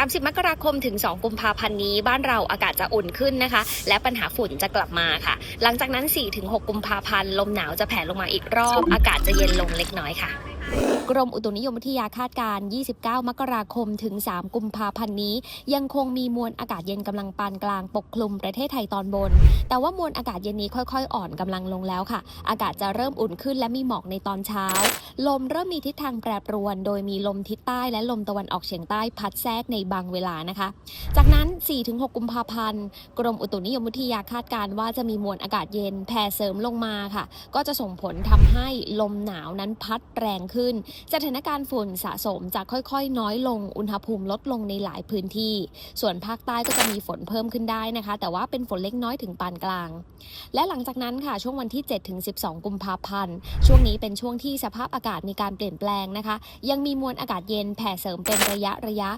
30 มกราคมถึง 2 กุมภาพันธ์นี้ บ้านเราอากาศจะอุ่นขึ้นนะคะ และปัญหาฝุ่นจะกลับมาค่ะ หลังจากนั้น 4-6 กุมภาพันธ์ลมหนาวจะแผ่ลงมาอีกรอบ อากาศจะเย็นลงเล็กน้อยค่ะก รมอุตุนิยมวิทยาคาดการณ์29 มกราคมถึง 3 กุมภาพันธ์นี้ ยังคงมีมวลอากาศเย็นกำลังปานกลางปกคลุมประเทศไทยตอนบน แต่ว่ามวลอากาศเย็นนี้ค่อยๆ อ่อนกำลังลงแล้วค่ะ อากาศจะเริ่มอุ่นขึ้นและมีหมอกในตอนเช้า ลมเริ่มมีทิศทางแปรปรวน โดยมีลมทิศใต้และลมตะวันออกเฉียงใต้พัดแทรกในบางเวลานะคะ จากนั้น 4-6 กุมภาพันธ์ กรมอุตุนิยมวิทยาคาดการณ์ว่าจะมีมวลอากาศเย็นแผ่เสริมลงมาค่ะ ก็จะส่งผลทำให้ลมหนาวนั้นพัดแรงขึ้นสถานการณ์ฝุ่นสะสมจะค่อยๆ น้อยลง อุณหภูมิลดลงในหลายพื้นที่ ส่วนภาคใต้ก็จะมีฝนเพิ่มขึ้นได้นะคะ แต่ว่าเป็นฝนเล็กน้อยถึงปานกลาง และหลังจากนั้นค่ะช่วงวันที่7ถึง12 กุมภาพันธ์ ช่วงนี้เป็นช่วงที่สภาพอากาศมีการเปลี่ยนแปลงนะคะ ยังมีมวลอากาศเย็นแผ่เสริมเป็นระยะระยะ